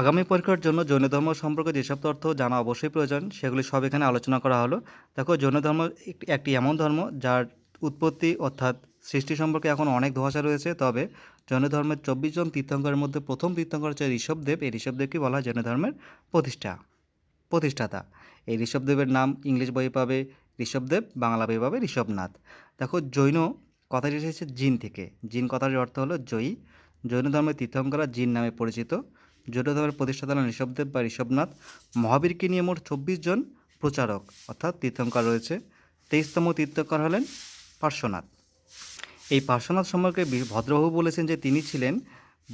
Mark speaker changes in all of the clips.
Speaker 1: আগামী পরীক্ষার জন্য জৈন ধর্ম সম্পর্কে যেসব তথ্য জানা অবশ্যই প্রয়োজন সেগুলি সব এখানে আলোচনা করা হলো দেখো জৈন ধর্ম একটি এমন ধর্ম যার উৎপত্তি অর্থাৎ সৃষ্টি সম্পর্কে এখন অনেক ধোয়াশা রয়েছে তবে জৈন ধর্মের চব্বিশ জন তীর্থঙ্করের মধ্যে প্রথম তীর্থঙ্কর হচ্ছে ঋষভদেব এই ঋষভদেবকে বলা হয় জৈন ধর্মের প্রতিষ্ঠা প্রতিষ্ঠাতা এই ঋষভদেবের নাম ইংলিশ বইয়ে পাবে ঋষভদেব বাংলা বইয়ে পাবে ঋষভনাথ দেখো জৈন কথাটি এসেছে জিন থেকে জিন কথাটির অর্থ হলো জয়ী জৈন ধর্মের তীর্থঙ্করা জিন নামে পরিচিত জৈনধর্মের প্রতিষ্ঠাতা ঋষভদেব বা ঋষভনাথ মহাবীরকে নিয়ে মোট চব্বিশ জন প্রচারক অর্থাৎ তীর্থঙ্কর রয়েছে তেইশতম তীর্থঙ্কর হলেন পার্শ্বনাথ এই পার্শ্বনাথ সম্পর্কে ভদ্রবাবু বলেছেন যে তিনি ছিলেন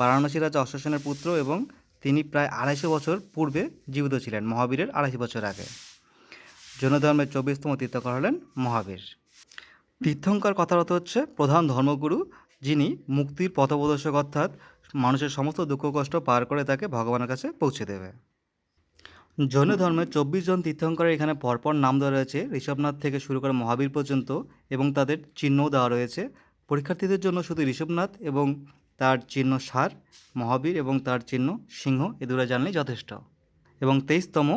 Speaker 1: বারাণসী রাজা অশ্বসেনের পুত্র এবং তিনি প্রায় আড়াইশো বছর পূর্বে জীবিত ছিলেন মহাবীরের আড়াইশো বছর আগে জৈনধর্মের চব্বিশতম তীর্থঙ্কর হলেন মহাবীর তীর্থঙ্কর অর্থ হচ্ছে প্রধান ধর্মগুরু যিনি মুক্তির পথপ্রদর্শক অর্থাৎ মানুষের সমস্ত দুঃখ কষ্ট পার করে তাকে ভগবানের কাছে পৌঁছে দেবে জৈন ধর্মে চব্বিশ জন তীর্থঙ্কর এখানে পরপর নাম দেওয়া রয়েছে ঋষভনাথ থেকে শুরু করে মহাবীর পর্যন্ত এবং তাদের চিহ্নও দেওয়া রয়েছে পরীক্ষার্থীদের জন্য শুধু ঋষভনাথ এবং তার চিহ্ন সার মহাবীর এবং তার চিহ্ন সিংহ এ দুটো জানলেই যথেষ্ট এবং তেইশতম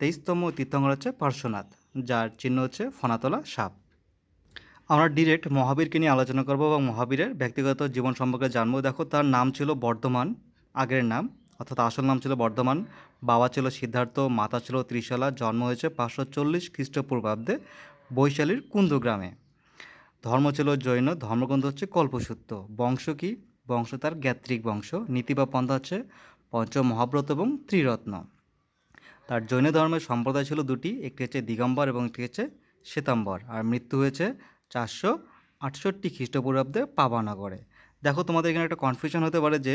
Speaker 1: তেইশতম তীর্থঙ্কর হচ্ছে পার্শ্বনাথ যার চিহ্ন হচ্ছে ফনাতলা সাপ আমরা ডিরেক্ট মহাবীরকে নিয়ে আলোচনা করব এবং মহাবীরের ব্যক্তিগত জীবন সম্পর্কে জানবো দেখো তার নাম ছিল বর্ধমান আগের নাম অর্থাৎ আসল নাম ছিল বর্ধমান বাবা ছিল সিদ্ধার্থ মাতা ছিল ত্রিশালা জন্ম হয়েছে পাঁচশো চল্লিশ খ্রিস্টপূর্বাব্দে বৈশালীর কুন্দু গ্রামে ধর্ম ছিল জৈন ধর্মগ্রন্থ হচ্ছে কল্পসূত্র বংশ কি বংশ তার জ্ঞাত্রিক বংশ নীতি বা পন্থা হচ্ছে পঞ্চমহাব্রত এবং ত্রিরত্ন তার জৈন ধর্মের সম্প্রদায় ছিল দুটি একটি হচ্ছে দিগম্বর এবং একটি হচ্ছে শ্বেতাম্বর আর মৃত্যু হয়েছে চারশো আটষট্টি খ্রিস্টপূর্বাব্দে পাবা নগরে দেখো তোমাদের এখানে একটা কনফিউশন হতে পারে যে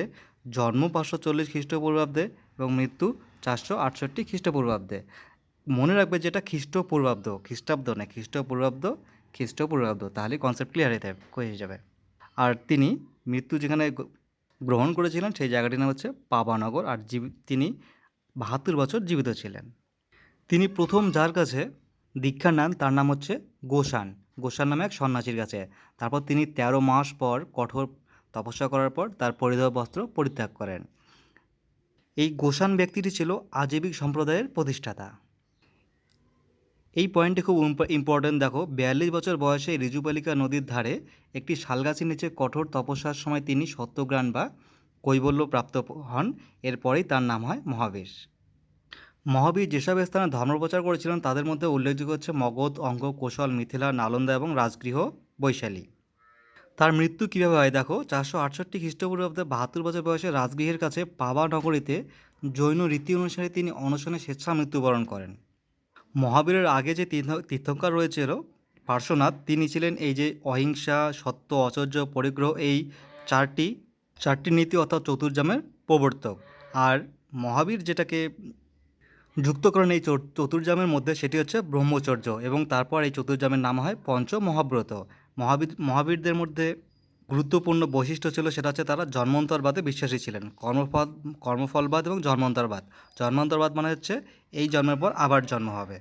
Speaker 1: জন্ম পাঁচশো চল্লিশ খ্রিস্টপূর্বাব্দে এবং মৃত্যু চারশো আটষট্টি খ্রিস্টপূর্বাব্দে মনে রাখবে যে এটা খ্রিস্টপূর্বাব্দ খ্রিস্টাব্দ না খ্রিস্টপূর্বাব্দ খ্রিস্টপূর্বাব্দ তাহলে কনসেপ্ট ক্লিয়ার হয়ে যাবে হয়ে যাবে আর তিনি মৃত্যু যেখানে গ্রহণ করেছিলেন সেই জায়গাটির নাম হচ্ছে পাবানগর আর জীব তিনি বাহাত্তর বছর জীবিত ছিলেন তিনি প্রথম যার কাছে দীক্ষা নেন তার নাম হচ্ছে গোসান গোস্বার নামে এক সন্ন্যাসীর কাছে তারপর তিনি ১৩ মাস পর কঠোর তপস্যা করার পর তার পরিধেয় বস্ত্র পরিত্যাগ করেন এই গোসান ব্যক্তিটি ছিল আজীবিক সম্প্রদায়ের প্রতিষ্ঠাতা এই পয়েন্টটি খুব ইম্পর্টেন্ট দেখো বিয়াল্লিশ বছর বয়সে রিজুপালিকা নদীর ধারে একটি শালগাছের নিচে কঠোর তপস্যার সময় তিনি সত্যগ্রাণ বা কৈবল্য প্রাপ্ত হন এরপরেই তার নাম হয় মহাবেশ মহাবীর যেসব স্থানে ধর্মপ্রচার করেছিলেন তাদের মধ্যে উল্লেখযোগ্য হচ্ছে মগধ অঙ্গ কৌশল মিথিলা নালন্দা এবং রাজগৃহ বৈশালী তার মৃত্যু কীভাবে হয় দেখো চারশো আটষট্টি খ্রিস্টপূর্বাব্দে বাহাত্তর বছর বয়সে রাজগৃহের কাছে পাবা নগরীতে জৈন রীতি অনুসারে তিনি অনশনে স্বেচ্ছা মৃত্যুবরণ করেন মহাবীরের আগে যে তীর্থঙ্কর রয়েছিল পার্শ্বনাথ তিনি ছিলেন এই যে অহিংসা সত্য অচর্য পরিগ্রহ এই চারটি চারটি নীতি অর্থাৎ চতুর্জামের প্রবর্তক আর মহাবীর যেটাকে যুক্ত করেন এই চতুর্জামের মধ্যে সেটি হচ্ছে ব্রহ্মচর্য এবং তারপর এই চতুর্জামের নাম হয় পঞ্চ মহাব্রত মহাবীর মহাবীরদের মধ্যে গুরুত্বপূর্ণ বৈশিষ্ট্য ছিল সেটা হচ্ছে তারা জন্মান্তরবাদে বিশ্বাসী ছিলেন কর্মফল কর্মফলবাদ এবং জন্মান্তরবাদ জন্মান্তরবাদ মানে হচ্ছে এই জন্মের পর আবার জন্ম হবে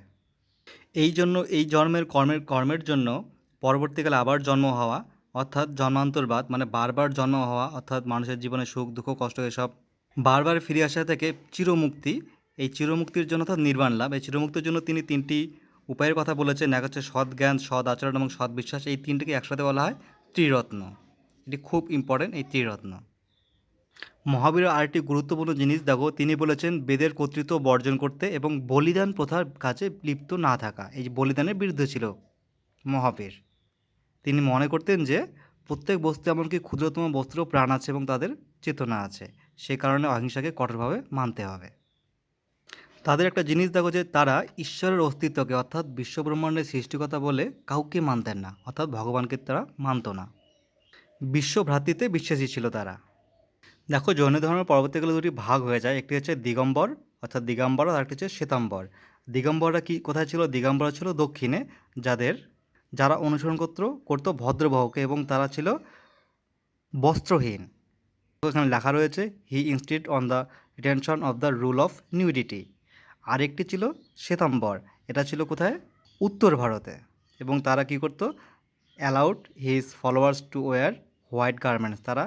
Speaker 1: এই জন্য এই জন্মের কর্মের কর্মের জন্য পরবর্তীকালে আবার জন্ম হওয়া অর্থাৎ জন্মান্তরবাদ মানে বারবার জন্ম হওয়া অর্থাৎ মানুষের জীবনে সুখ দুঃখ কষ্ট এসব বারবার ফিরে আসা থেকে চিরমুক্তি এই চিরমুক্তির জন্য অর্থাৎ নির্বাণ লাভ এই চিরমুক্তির জন্য তিনি তিনটি উপায়ের কথা বলেছেন এক হচ্ছে সৎ জ্ঞান সৎ আচরণ এবং সৎ বিশ্বাস এই তিনটিকে একসাথে বলা হয় ত্রিরত্ন এটি খুব ইম্পর্টেন্ট এই ত্রিরত্ন মহাবীর আরেকটি গুরুত্বপূর্ণ জিনিস দেখো তিনি বলেছেন বেদের কর্তৃত্ব বর্জন করতে এবং বলিদান প্রথার কাছে লিপ্ত না থাকা এই বলিদানের বিরুদ্ধে ছিল মহাবীর তিনি মনে করতেন যে প্রত্যেক বস্তু এমনকি ক্ষুদ্রতম বস্তুরও প্রাণ আছে এবং তাদের চেতনা আছে সে কারণে অহিংসাকে কঠোরভাবে মানতে হবে তাদের একটা জিনিস দেখো যে তারা ঈশ্বরের অস্তিত্বকে অর্থাৎ বিশ্বব্রহ্মাণ্ডের সৃষ্টিকতা বলে কাউকে মানতেন না অর্থাৎ ভগবানকে তারা মানত না বিশ্বভ্রাতৃতে বিশ্বাসী ছিল তারা দেখো জৈন ধর্মের পরবর্তীকালে দুটি ভাগ হয়ে যায় একটি হচ্ছে দিগম্বর অর্থাৎ দিগম্বর আর একটি হচ্ছে শ্বেতাম্বর দিগম্বররা কি কোথায় ছিল দিগম্বর ছিল দক্ষিণে যাদের যারা অনুসরণ করত করতো ভদ্রবাহকে এবং তারা ছিল বস্ত্রহীন এখানে লেখা রয়েছে he institute on the retention of the rule of nudity আরেকটি ছিল শ্বেতাম্বর এটা ছিল কোথায় উত্তর ভারতে এবং তারা কি করত allowed his followers to wear white garments তারা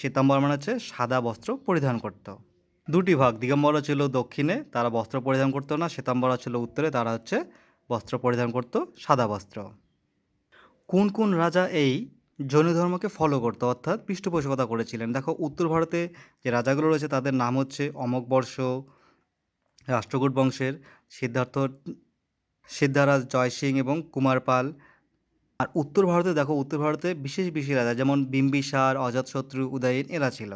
Speaker 1: শ্বেতাম্বর মানে হচ্ছে সাদা বস্ত্র পরিধান করত দুটি ভাগ দিগম্বর ছিল দক্ষিণে তারা বস্ত্র পরিধান করতো না শ্বেতাম্বর ছিল উত্তরে তারা হচ্ছে বস্ত্র পরিধান করত সাদা বস্ত্র কোন কোন রাজা এই জৈন ধর্মকে ফলো করতো অর্থাৎ পৃষ্ঠপোষকতা করেছিলেন দেখো উত্তর ভারতে যে রাজাগুলো রয়েছে তাদের নাম হচ্ছে অমকবর্ষ রাষ্ট্রকূট বংশের সিদ্ধার্থ সিদ্ধারাজ জয় সিং এবং কুমার পাল আর উত্তর ভারতে দেখো উত্তর ভারতে বিশেষ বিশেষ রাজা যেমন বিম্বিসার অজাতশত্রু উদয়ন এরা ছিল